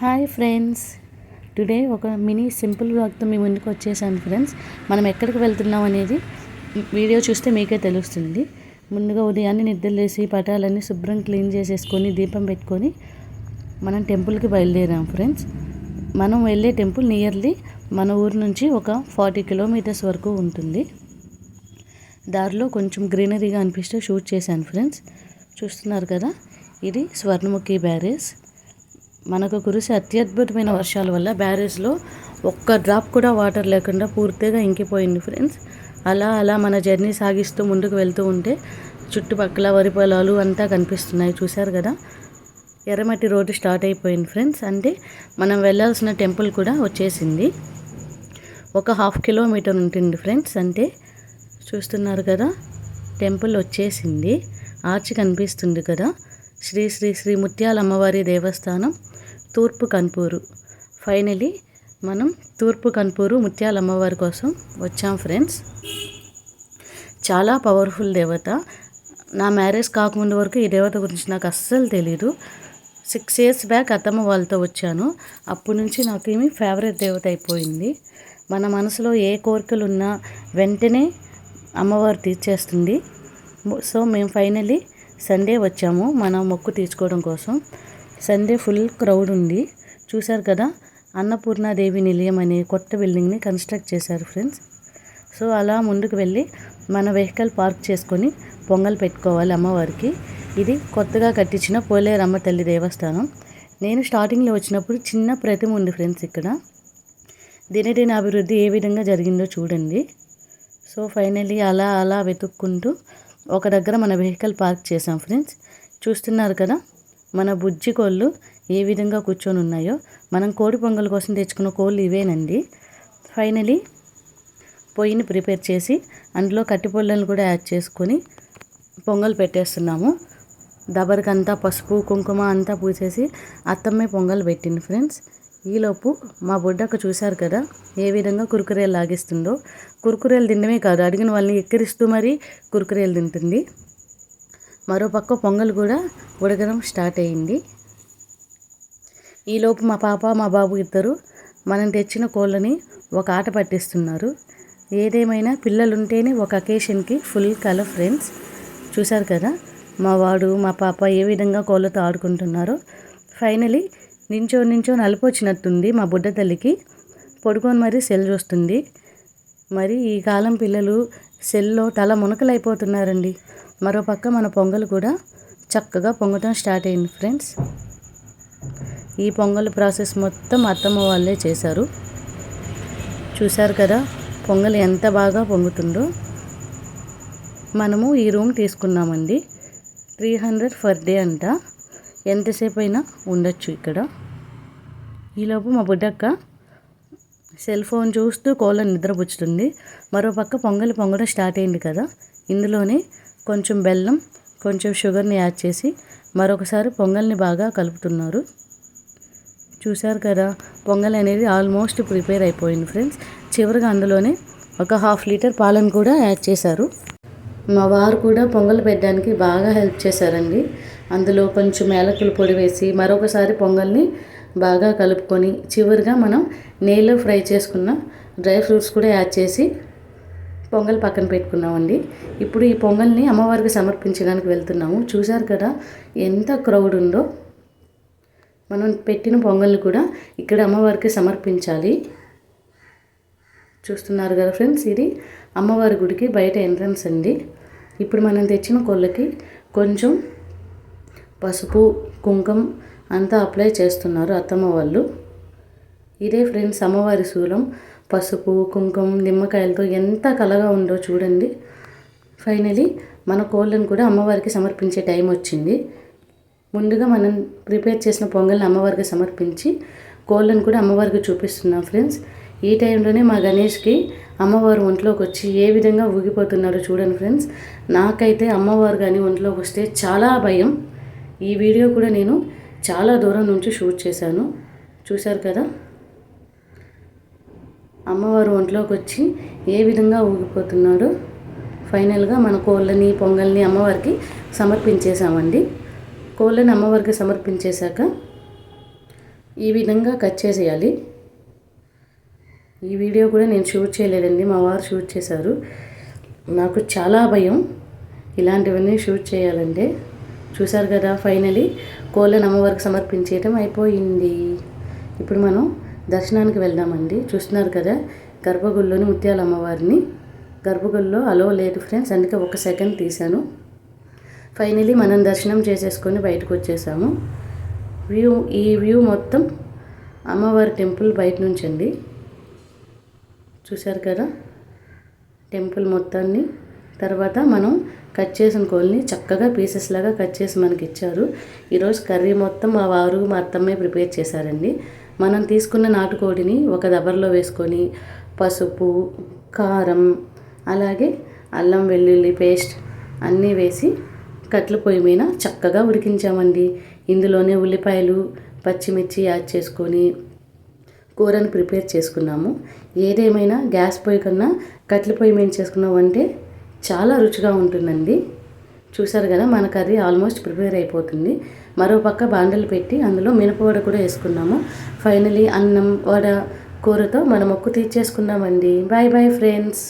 Hi friends. Today ఒక mini simple వ్లాగ్తో మీ ముందుకు వచ్చేసాను ఫ్రెండ్స్. మనం ఎక్కడికి వెళ్తున్నాం అనేది వీడియో చూస్తే మీకే తెలుస్తుంది. ముందుగా ఉదయాన్నే నిద్రలేసి పటాలన్నీ శుభ్రం క్లీన్ చేసేసుకొని దీపం పెట్టుకొని మనం టెంపుల్కి బయలుదేరాం ఫ్రెండ్స్. మనం వెళ్ళే టెంపుల్ నియర్లీ మన ఊరు నుంచి ఒక ఫార్టీ కిలోమీటర్స్ వరకు ఉంటుంది. దారిలో కొంచెం గ్రీనరీగా అనిపిస్తే షూట్ చేశాను ఫ్రెండ్స్. చూస్తున్నారు కదా ఇది స్వర్ణముఖి బ్యారేజ్ మనకు కురిసే అత్యద్భుతమైన వర్షాల వల్ల బ్యారేజ్లో ఒక్క డ్రాప్ కూడా వాటర్ లేకుండా పూర్తిగా ఇంకిపోయింది ఫ్రెండ్స్ అలా అలా మన జర్నీ సాగిస్తూ ముందుకు వెళ్తూ ఉంటే చుట్టుపక్కల వరి పొలాలు అంతా కనిపిస్తున్నాయి. చూశారు కదా? ఎర్రమట్టి రోడ్డు స్టార్ట్ అయిపోయింది ఫ్రెండ్స్ అంటే మనం వెళ్ళాల్సిన టెంపుల్ కూడా వచ్చేసింది. ఒక హాఫ్ కిలోమీటర్ ఉంటుంది ఫ్రెండ్స్ అంటే చూస్తున్నారు కదా? టెంపుల్ వచ్చేసింది. ఆర్చి కనిపిస్తుంది కదా? శ్రీ శ్రీ శ్రీ ముత్యాల అమ్మవారి దేవస్థానం తూర్పు కన్పూరు. ఫైనలీ మనం తూర్పు కన్పూరు ముత్యాల అమ్మవారి కోసం వచ్చాం ఫ్రెండ్స్ చాలా పవర్ఫుల్ దేవత. నా మ్యారేజ్ కాకముందు వరకు ఈ దేవత గురించి నాకు అస్సలు తెలీదు. సిక్స్ ఇయర్స్ బ్యాక్ అత్తమ్మ వాళ్ళతో వచ్చాను. అప్పటి నుంచి నాకు ఏమి ఫేవరెట్ దేవత అయిపోయింది. మన మనసులో ఏ కోరికలు ఉన్నా వెంటనే అమ్మవారు తీర్చేస్తుంది. సో మేము ఫైనలీ సండే వచ్చాము మన మొక్కు తీర్చుకోవడం కోసం. సండే ఫుల్ క్రౌడ్ ఉంది. చూశారు కదా అన్నపూర్ణాదేవి నిలయం అనే కొత్త బిల్డింగ్ని కన్స్ట్రక్ట్ చేశారు ఫ్రెండ్స్. సో అలా ముందుకు వెళ్ళి మన వెహికల్ పార్క్ చేసుకొని పొంగల్ పెట్టుకోవాలి అమ్మవారికి. ఇది కొత్తగా కట్టించిన పోలేరమ్మ తల్లి దేవస్థానం. నేను స్టార్టింగ్లో వచ్చినప్పుడు చిన్న ప్రతిమ ఉంది ఫ్రెండ్స్ ఇక్కడ. దినదిన అభివృద్ధి ఏ విధంగా జరిగిందో చూడండి. సో ఫైనలీ అలా అలా వెతుక్కుంటూ ఒక దగ్గర మన వెహికల్ పార్క్ చేసాం ఫ్రెండ్స్. చూస్తున్నారు కదా మన బుజ్జి కోళ్ళు ఏ విధంగా కూర్చొని ఉన్నాయో. మనం కోడి పొంగల్ కోసం తెచ్చుకున్న కోళ్ళు ఇవేనండి. ఫైనలీ పొయ్యిని ప్రిపేర్ చేసి అందులో కట్టిపొళ్ళను కూడా యాడ్ చేసుకొని పొంగల్ పెట్టేస్తున్నాము. దబరికంతా పసుపు కుంకుమ అంతా పూసేసి అత్తమ్మే పొంగల్ పెట్టింది ఫ్రెండ్స్. ఈలోపు మా బుడ్డక్క చూశారు కదా ఏ విధంగా కురుకురేలు లాగిస్తుందో. కురుకురేలు తినడమే కాదు అడిగిన వాళ్ళని ఎక్కిరిస్తూ మరీ కురుకురేలు తింటుంది. మరోపక్క పొంగల్ కూడా ఉడకడం స్టార్ట్ అయింది. ఈలోపు మా పాప మా బాబు ఇద్దరు మనం తెచ్చిన కోళ్ళని ఒక ఆట పట్టిస్తున్నారు. ఏదేమైనా పిల్లలుంటేనే ఒక అకేషన్కి ఫుల్ కలర్ ఫ్రెండ్స్. చూశారు కదా మా వాడు మా పాప ఏ విధంగా కోళ్ళతో ఆడుకుంటున్నారో. ఫైనలీ నించో నించో నలిపొచ్చినట్టుంది మా బుడ్డ తల్లికి. పడుకొని మరీ సెల్ చూస్తుంది. మరి ఈ కాలం పిల్లలు సెల్లో తల మునకలైపోతున్నారండి. మరోపక్క మన పొంగల్ కూడా చక్కగా పొంగటం స్టార్ట్ అయింది ఫ్రెండ్స్. ఈ పొంగల్ ప్రాసెస్ మొత్తం అత్తమ్మ వాళ్ళే చేశారు. చూశారు కదా పొంగల్ ఎంత బాగా పొంగుతుందో. మనము ఈ రూమ్ తీసుకున్నామండి. త్రీ హండ్రెడ్ ఫర్ డే అంట. ఎంతసేపు అయినా ఉండొచ్చు ఇక్కడ. ఈలోపు మా బుడ్డక్క సెల్ ఫోన్ చూస్తూ కోళ్ళ నిద్రపుచ్చుతుంది. మరోపక్క పొంగలి పొంగడం స్టార్ట్ అయింది కదా. ఇందులోనే కొంచెం బెల్లం కొంచెం షుగర్ని యాడ్ చేసి మరొకసారి పొంగల్ని బాగా కలుపుతున్నారు. చూశారు కదా పొంగల్ అనేది ఆల్మోస్ట్ ప్రిపేర్ అయిపోయింది ఫ్రెండ్స్. చివరిగా అందులోనే ఒక హాఫ్ లీటర్ పాలను కూడా యాడ్ చేశారు. మా వారు కూడా పొంగల్ పెట్టడానికి బాగా హెల్ప్ చేశారండి. అందులో కొంచెం ఏలకుల పొడి వేసి మరొకసారి పొంగల్ని బాగా కలుపుకొని చివరిగా మనం నెయ్యిలో ఫ్రై చేసుకున్న డ్రై ఫ్రూట్స్ కూడా యాడ్ చేసి పొంగల్ పక్కన పెట్టుకున్నామండి. ఇప్పుడు ఈ పొంగల్ని అమ్మవారికి సమర్పించడానికి వెళ్తున్నాము. చూశారు కదా ఎంత క్రౌడ్ ఉందో. మనం పెట్టిన పొంగల్ని కూడా ఇక్కడ అమ్మవారికి సమర్పించాలి. చూస్తున్నారు కదా ఫ్రెండ్స్ ఇది అమ్మవారి గుడికి బయట ఎంట్రన్స్ అండి. ఇప్పుడు మనం తెచ్చిన కోళ్ళకి కొంచెం పసుపు కుంకుమ అంతా అప్లై చేస్తున్నారు అత్తమ్మ వాళ్ళు. ఇదే ఫ్రెండ్స్ అమ్మవారి శూలం. పసుపు కుంకుమ నిమ్మకాయలతో ఎంత కలగా ఉందో చూడండి. ఫైనలీ మన కోళ్ళను కూడా అమ్మవారికి సమర్పించే టైం వచ్చింది. ముందుగా మనం ప్రిపేర్ చేసిన పొంగల్ని అమ్మవారికి సమర్పించి కోళ్ళను కూడా అమ్మవారికి చూపిస్తున్నాం ఫ్రెండ్స్ ఈ టైంలోనే మా గణేష్కి అమ్మవారు ఒంట్లోకి వచ్చి ఏ విధంగా ఊగిపోతున్నారో చూడండి ఫ్రెండ్స్ నాకైతే అమ్మవారు కానీ ఒంట్లోకి వస్తే చాలా భయం. ఈ వీడియో కూడా నేను చాలా దూరం నుంచి షూట్ చేశాను. చూశారు కదా? అమ్మవారు ఒంట్లోకి వచ్చి ఏ విధంగా ఊగిపోతున్నాడో? ఫైనల్గా మన కోళ్ళని పొంగల్ని అమ్మవారికి సమర్పించేసామండి కోళ్ళని అమ్మవారికి సమర్పించేశాక ఈ విధంగా కట్ చేసేయాలి. ఈ వీడియో కూడా నేను షూట్ చేయలేదండి మా వారు షూట్ చేశారు. నాకు చాలా భయం ఇలాంటివన్నీ షూట్ చేయాలంటే. చూశారు కదా ఫైనలీ కోళ్ళను అమ్మవారికి సమర్పించేయటం అయిపోయింది. ఇప్పుడు మనం దర్శనానికి వెళ్దామండి. చూస్తున్నారు కదా గర్భగుడిలోని ముత్యాల అమ్మవారిని. గర్భగుడిలో అలో లేదు ఫ్రెండ్స్ అందుకే ఒక సెకండ్ తీశాను. ఫైనలీ మనం దర్శనం చేసేసుకొని బయటకు వచ్చేసాము. వ్యూ ఈ వ్యూ మొత్తం అమ్మవారి టెంపుల్ బయట నుంచి అండి చూశారు కదా టెంపుల్ మొత్తాన్ని. తర్వాత మనం కట్ చేసిన కోళ్ళని చక్కగా పీసెస్ లాగా కట్ చేసి మనకి ఇచ్చారు. ఈరోజు కర్రీ మొత్తం మా వారు మా అత్తమ్మే ప్రిపేర్ చేశారండి. మనం తీసుకున్న నాటుకోడిని ఒక దబర్లో వేసుకొని పసుపు కారం అలాగే అల్లం వెల్లుల్లి పేస్ట్ అన్నీ వేసి కట్ల పొయ్యి మీద చక్కగా ఉడికించామండి. ఇందులోనే ఉల్లిపాయలు పచ్చిమిర్చి యాడ్ చేసుకొని కూరని ప్రిపేర్ చేసుకున్నాము. ఏదేమైనా గ్యాస్ పొయ్యి కన్నా కట్ల పొయ్యి మీద చేసుకున్నామంటే చాలా రుచిగా ఉంటుందండి. చూసారు కదా మన కర్రీ ఆల్మోస్ట్ ప్రిపేర్ అయిపోతుంది. మరో పక్క బాండలు పెట్టి అందులో మినపవడ కూడా వేసుకున్నాము ఫైనలీ అన్నం వడ కూరతో మనం మొక్కు తీర్చేసుకున్నామండి బాయ్ బాయ్ ఫ్రెండ్స్.